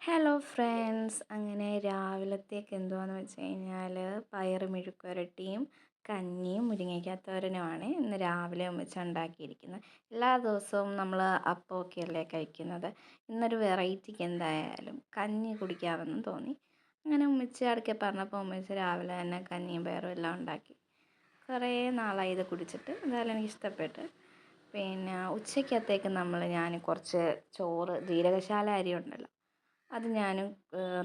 Hello friends അങ്ങനെ രാവിലത്തേക്ക് എന്തുവാന്ന് വെച്ച് കഴിഞ്ഞാൽ പയറ് മെഴുക്കുരട്ടിയും കഞ്ഞിയും മുരിങ്ങയ്ക്കാത്തോരനുമാണ് ഇന്ന് രാവിലെ വെച്ച് ഉണ്ടാക്കിയിരിക്കുന്നത്. എല്ലാ ദിവസവും നമ്മൾ അപ്പമൊക്കെ അല്ലേ കഴിക്കുന്നത്. ഇന്നൊരു വെറൈറ്റിക്ക് എന്തായാലും കഞ്ഞി കുടിക്കാമെന്ന് തോന്നി. അങ്ങനെ ഉമ്മച്ച അടുക്കെ പറഞ്ഞപ്പോൾ ഉമ്മച്ച രാവിലെ തന്നെ കഞ്ഞിയും പയറും എല്ലാം ഉണ്ടാക്കി. കുറേ നാളായി ഇത് കുടിച്ചിട്ട്. എന്തായാലും എനിക്ക് ഇഷ്ടപ്പെട്ട്. പിന്നെ ഉച്ചയ്ക്കത്തേക്ക് നമ്മൾ ഞാൻ കുറച്ച് ചോറ് ജീരകശാല അരി ഉണ്ടല്ലോ അത് ഞാൻ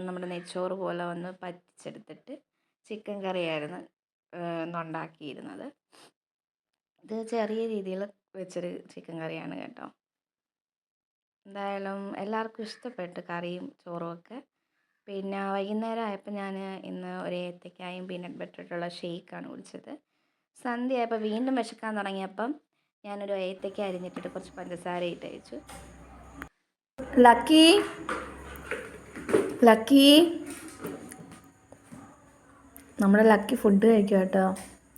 നമ്മുടെ നെയ്ച്ചോറ് പോലെ ഒന്ന് പറ്റിച്ചെടുത്തിട്ട് ചിക്കൻ കറിയായിരുന്നു ഇന്ന് ഉണ്ടാക്കിയിരുന്നത്. ഇത് ചെറിയ രീതിയിൽ വെച്ചൊരു ചിക്കൻ കറിയാണ് കേട്ടോ. എന്തായാലും എല്ലാവർക്കും ഇഷ്ടപ്പെട്ടു കറിയും ചോറും ഒക്കെ. പിന്നെ വൈകുന്നേരം ആയപ്പോൾ ഞാൻ ഇന്ന് ഒരു ഏത്തക്കായും പീനട്ട് ബട്ടറിട്ടുള്ള ഷെയ്ക്കാണ് കുടിച്ചത്. സന്ധ്യ ആയപ്പോൾ വീണ്ടും വിശക്കാൻ തുടങ്ങിയപ്പം ഞാനൊരു ഏത്തക്ക അരിഞ്ഞിട്ടിട്ട് കുറച്ച് പഞ്ചസാര ഇട്ട് അയച്ചു ലക്കി ലക്കി. നമ്മുടെ ലക്കി ഫുഡ് കഴിക്കുക കേട്ടോ.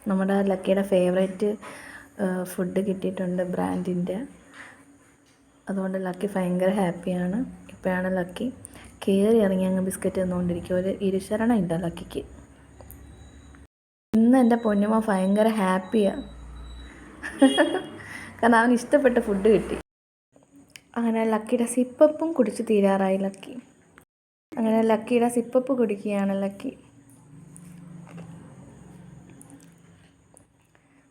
നമ്മുടെ ലക്കിയുടെ ഫേവറേറ്റ് ഫുഡ് കിട്ടിയിട്ടുണ്ട് ബ്രാൻഡിന്റെ. അതുകൊണ്ട് ലക്കി ഭയങ്കര ഹാപ്പിയാണ്. ഇപ്പോഴാണ് ലക്കി കയറി ഇറങ്ങി അങ്ങ് ബിസ്ക്കറ്റ് തന്നുകൊണ്ടിരിക്കുക ഒരു ഇരുശരണം ഉണ്ട് ലക്കിക്ക്. ഇന്ന് എന്റെ പൊന്നുമ ഭയങ്കര ഹാപ്പിയാണ് കാരണം അവന് ഇഷ്ടപ്പെട്ട ഫുഡ് കിട്ടി. അങ്ങനെ ലക്കിയുടെ സിപ്പപ്പും കുടിച്ച് തീരാറായി ലക്കി. അങ്ങനെ ലക്കിയുടെ സിപ്പപ്പ് കുടിക്കുകയാണ് ലക്കി.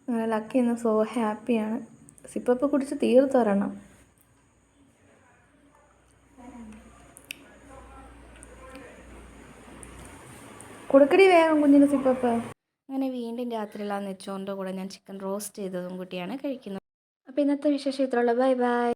അങ്ങനെ ലക്കി ഇന്ന് സോ ഹാപ്പിയാണ് സിപ്പപ്പ് കുടിച്ച് തീർത്തരണം. കൊടുക്കടി വേഗം കുഞ്ഞിന് സിപ്പപ്പ്. അങ്ങനെ വീണ്ടും രാത്രിയിൽ ആ നെച്ചോറിന്റെ കൂടെ ഞാൻ ചിക്കൻ റോസ്റ്റ് ചെയ്തതും കൂട്ടിയാണ് കഴിക്കുന്നത്. അപ്പോൾ ഇന്നത്തെ വിശേഷം ഇത്രയുള്ള. Bye bye